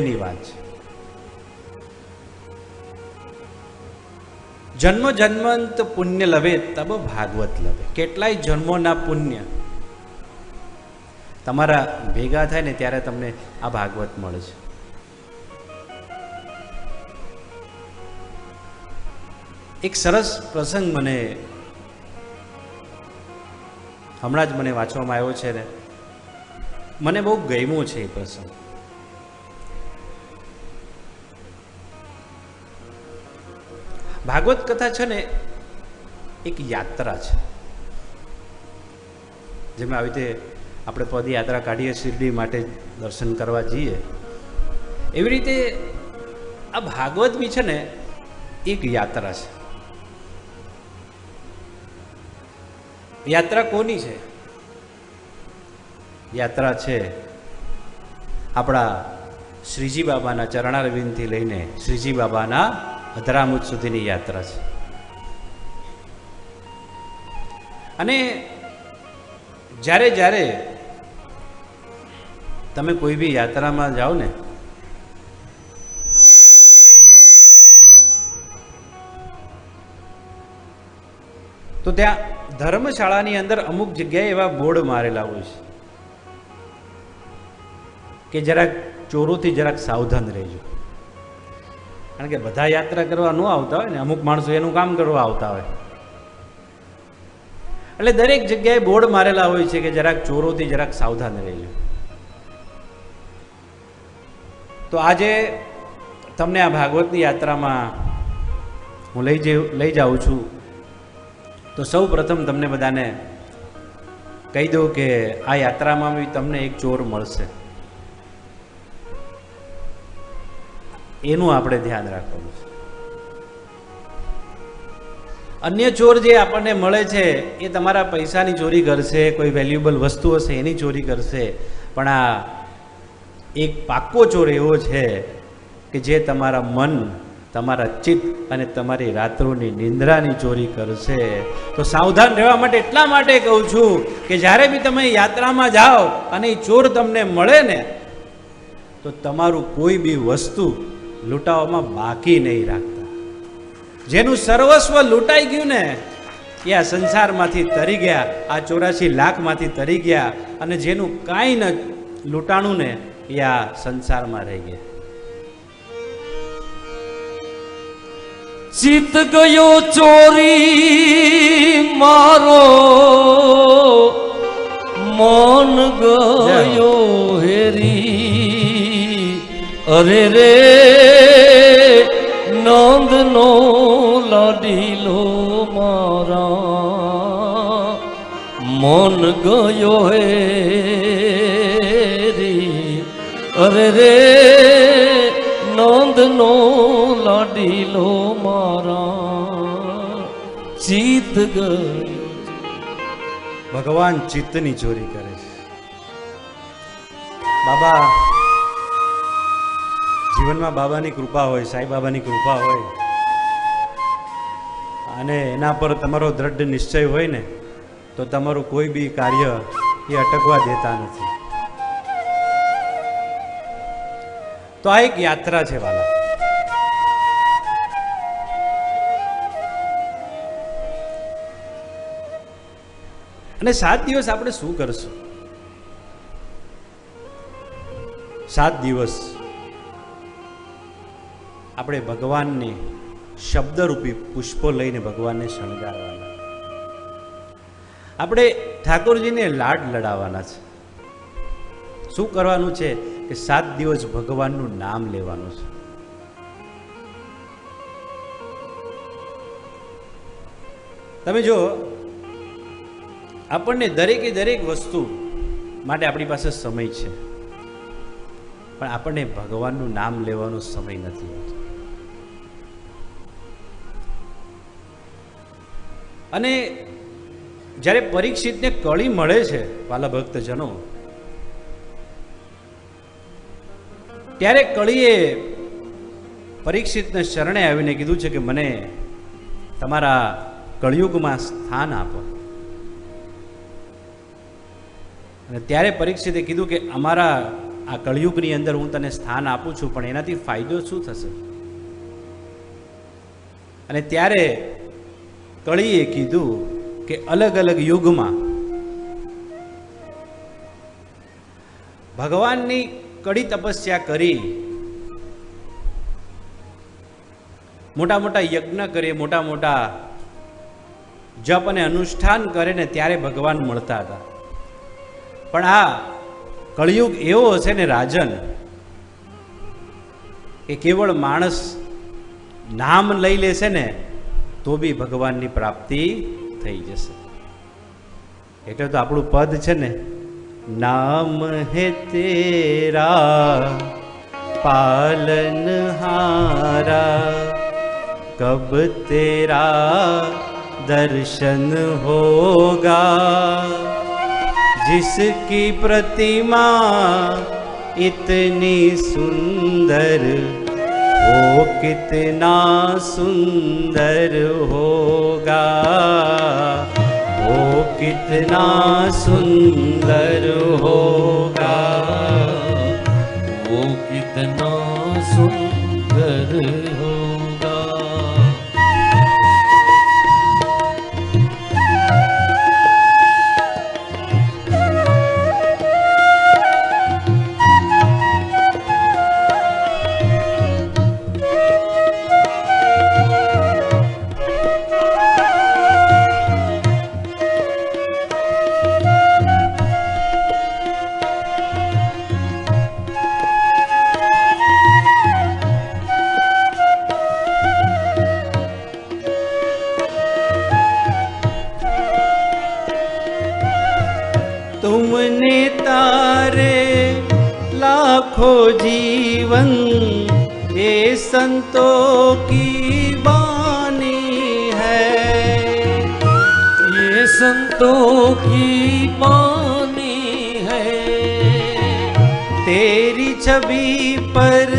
ની વાત છે. જન્મ જન્મંત પુણ્ય લવે તબ ભાગવત લવે. કેટલાય જન્મોના પુણ્ય તમારા ભેગા થાય ને ત્યારે તમને આ ભાગવત મળે છે. એક સરસ પ્રસંગ મને હમણાં જ મને વાંચવામાં આવ્યો છે ને. મને બહુ ગમ્યો છે એ પ્રસંગ. ભાગવત કથા છે ને, એક યાત્રા છે. જેમાં આવી રીતે આપણે પદયાત્રા કાઢીએ, શિરડી માટે દર્શન કરવા જઈએ. એવી રીતે આ ભાગવત બી છે ને, એક યાત્રા છે. યાત્રા કોની છે? યાત્રા છે આપણા શ્રીજી બાબાના ચરણારવિંદથી લઈને શ્રીજી બાબાના અધરામુદ સુધીની યાત્રા છે. અને જ્યારે જ્યારે તમે કોઈ બી યાત્રામાં જાઓ ને, તો ત્યાં ધર્મશાળાની અંદર અમુક જગ્યાએ એવા બોર્ડ મારેલા હોય છે કે જરાક ચોરોથી જરાક સાવધાન રહેજો. કારણ કે બધા યાત્રા કરવા ન આવતા હોય ને, અમુક માણસો એનું કામ કરવા આવતા હોય. એટલે દરેક જગ્યાએ બોર્ડ મારેલા હોય છે કે જરાક ચોરોથી જરાક સાવધાન રહેજો. તો આજે તમને આ ભાગવતની યાત્રામાં હું લઈ જઈ લઈ જાઉં છું. તો સૌ પ્રથમ તમને બધાને કહી દઉં કે આ યાત્રામાં બી તમને એક ચોર મળશે. એનું આપણે ધ્યાન રાખવાનું છે. અન્ય ચોર જે આપણને મળે છે, એ તમારા પૈસાની ચોરી કરશે, કોઈ વેલ્યુબલ વસ્તુ હશે, એની ચોરી કરશે. પણ આ એક પાક્કો ચોર એવો છે કે જે તમારા મન, તમારા ચિત્ત અને તમારી રાત્રોની નિંદ્રાની ચોરી કરશે. તો સાવધાન રહેવા માટે એટલા માટે કહું છું કે જ્યારે બી તમે યાત્રામાં જાઓ અને એ ચોર તમને મળે ને, તો તમારું કોઈ બી વસ્તુ લૂંટાવામાં બાકી નહીં રાખતા. જેનું સર્વસ્વ લૂંટાઈ ગયું ને એ આ સંસારમાંથી તરી ગયા આ ચોરાશી લાખમાંથી તરી ગયા અને જેનું કાંઈ ન લૂંટાણું ને એ આ સંસારમાં રહી ગયા. જીત ગયો ચોરી મારો મન ગયો હેરી. અરે રે નંદ નો લાડીલો મારા. મન ગયો હે અરે રે નંદ નો લાડીલો મારા. ચિત ગયો ભગવાન ચિત્તની ચોરી કરે છે. બાબા જીવનમાં બાબાની કૃપા હોય, સાંઈ બાબાની કૃપા હોય, અને એના પર તમારો દ્રઢ નિશ્ચય હોય ને, તો તમારું કોઈ બી કાર્ય એ અટકવા દેતા નથી. તો આ એક યાત્રા છે, વાલા. અને સાત દિવસ આપણે શું કરશું? સાત દિવસ. આપણે ભગવાનને શબ્દરૂપી પુષ્પો લઈને ભગવાનને શણગારવાના. આપણે ઠાકોરજીને લાડ લડાવવાના છે. શું કરવાનું છે કે સાત દિવસ ભગવાનનું નામ લેવાનું છે. તમે જો, આપણને દરેકે દરેક વસ્તુ માટે આપણી પાસે સમય છે. પણ આપણને ભગવાનનું નામ લેવાનો સમય નથી હોતો. અને જ્યારે પરીક્ષિતને કળી મળે છે વાલા ભક્તજનો, ત્યારે કળીએ પરીક્ષિતને શરણે આવીને કીધું છે કે મને તમારા કળિયુગમાં સ્થાન આપો. અને ત્યારે પરીક્ષિતે કીધું કે અમારા આ કળિયુગની અંદર હું તને સ્થાન આપું છું, પણ એનાથી ફાયદો શું થશે? અને ત્યારે કળીએ કીધું કે અલગ અલગ યુગમાં ભગવાનની કડી તપસ્યા કરી, મોટા મોટા યજ્ઞ કરે, મોટા મોટા જપ અને અનુષ્ઠાન કરે ને ત્યારે ભગવાન મળતા હતા. પણ આ કળિયુગ એવો હશે ને રાજન, કે કેવળ માણસ નામ લઈ લેશે ને તો બી ભગવાનની પ્રાપ્તિ થઈ જશે એટલે તો આપણું પદ છે ને નામ હે તેરા પાલન હારા કબ તેરા દર્શન હોગા जिसकी प्रतिमा इतनी सुंदर वो कितना सुंदर होगा वो कितना सुंदर होगा जीवन ये संतों की बानी है। ये संतों की बानी है। तेरी छवि पर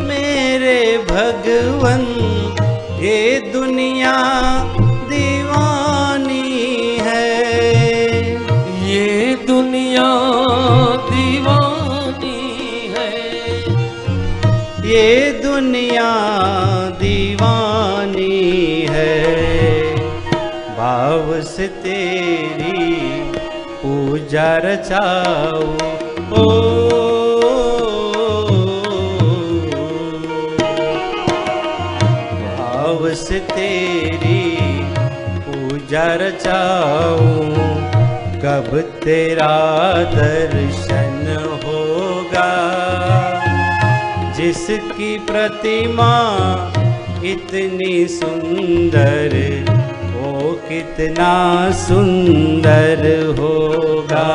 मेरे भगवन, ये दुनिया दुनिया दीवानी है भाव से तेरी पूजा रचाओ ओ भाव से तेरी पूजा रचाऊं कब तेरा दर्शन होगा जिसकी प्रतिमा इतनी सुंदर वो कितना सुंदर होगा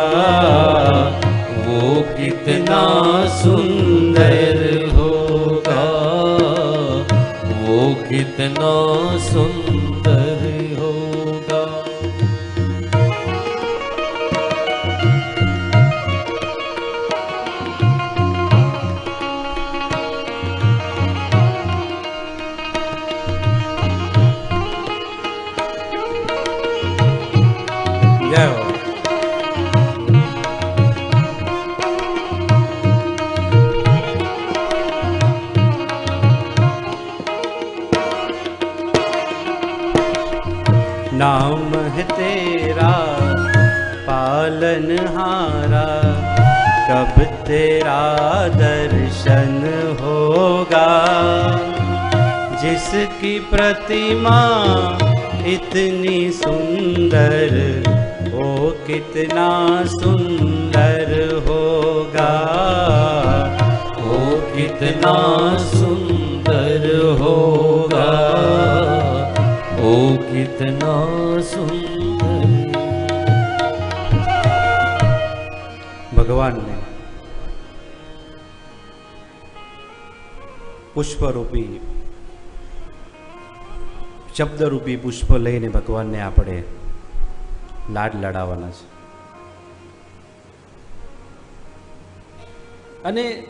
वो कितना सुंदर होगा वो कितना सुंदर होगा प्रतिमा इतनी सुंदर ओ कितना सुंदर होगा ओ कितना सुंदर होगा ओ कितना सुंदर भगवान ने पुष्परूपी શબ્દરૂપી પુષ્પ લઈને ભગવાનને આપણે લાડ લડાવવાના છે. અને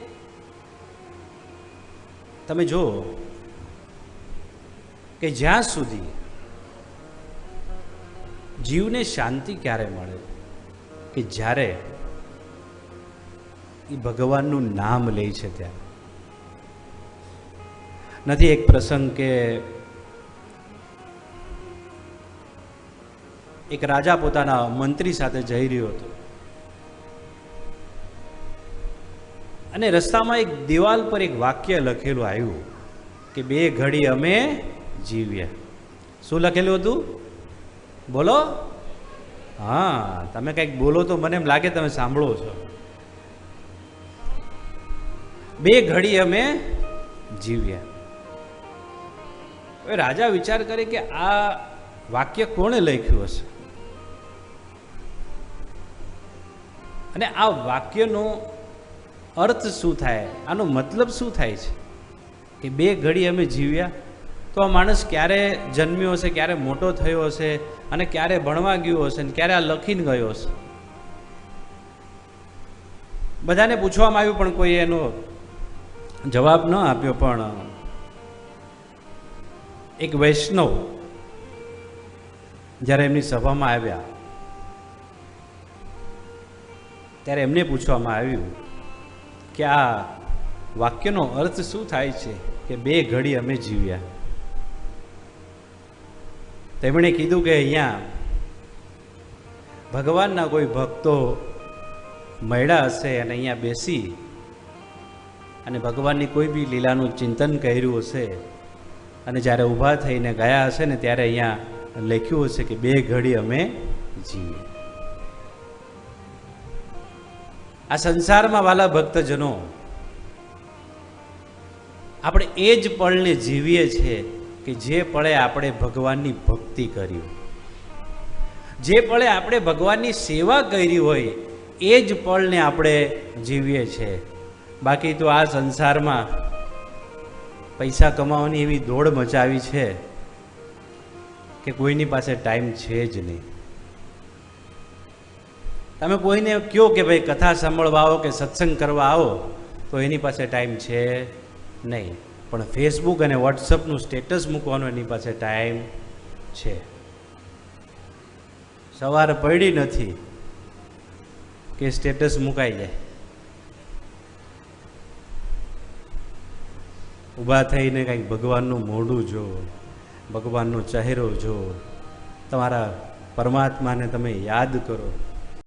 તમે જુઓ કે જ્યાં સુધી જીવને શાંતિ ક્યારે મળે કે જ્યારે એ ભગવાનનું નામ લે છે ત્યારે. નથી એક પ્રસંગ કે એક રાજા પોતાના મંત્રી સાથે જઈ રહ્યો હતો. અને રસ્તામાં એક દિવાલ પર એક વાક્ય લખેલું આવ્યું કે બે ઘડી અમે જીવ્યા. શું લખેલું હતું? બોલો? હા, તમે કંઈક બોલો તો મને એમ લાગે તમે સાંભળો છો. બે ઘડી અમે જીવ્યા. હવે રાજા વિચાર કરે કે આ વાક્ય કોણે લખ્યું હશે? અને આ વાક્યનો અર્થ શું થાય? આનો મતલબ શું થાય છે? કે બે ઘડી અમે જીવ્યા, તો આ માણસ ક્યારે જન્મ્યો હશે, ક્યારે મોટો થયો હશે, અને ક્યારે ભણવા ગયો હશે ને ક્યારે આ લખીને ગયો હશે? બધાને પૂછવામાં આવ્યું, પણ કોઈ એનો જવાબ ન આપ્યો. પણ એક વૈષ્ણવ જ્યારે એમની સભામાં આવ્યા ત્યારે એમને પૂછવામાં આવ્યું કે આ વાક્યનો અર્થ શું થાય છે કે બે ઘડી અમે જીવ્યા? તેમણે કીધું કે અહીંયા ભગવાનના કોઈ ભક્તો મળ્યા હશે અને અહીંયા બેસી અને ભગવાનની કોઈ બી લીલાનું ચિંતન કર્યું હશે અને જ્યારે ઊભા થઈને ગયા હશે ને ત્યારે અહીંયા લખ્યું હશે કે બે ઘડી અમે જીવીએ. આ સંસારમાં વાલા ભક્તજનો, આપણે એ જ પળને જીવીએ છીએ કે જે પળે આપણે ભગવાનની ભક્તિ કરી જે પળે આપણે ભગવાનની સેવા કરી હોય, એ જ પળને આપણે જીવીએ છીએ. બાકી તો આ સંસારમાં પૈસા કમાવાની એવી દોડ મચાવી છે કે કોઈની પાસે ટાઈમ છે જ નહીં. તમે કોઈને કહો કે ભાઈ કથા સાંભળવા આવો કે સત્સંગ કરવા આવો, તો એની પાસે ટાઈમ છે નહીં. પણ ફેસબુક અને વોટ્સઅપનું સ્ટેટસ મૂકવાનો એની પાસે ટાઈમ છે. સવાર પડી નથી કે સ્ટેટસ મુકાઈ જાય. ઊભા થઈને કંઈક ભગવાનનું મોઢું જો ભગવાનનો ચહેરો જો તમારા પરમાત્માને તમે યાદ કરો.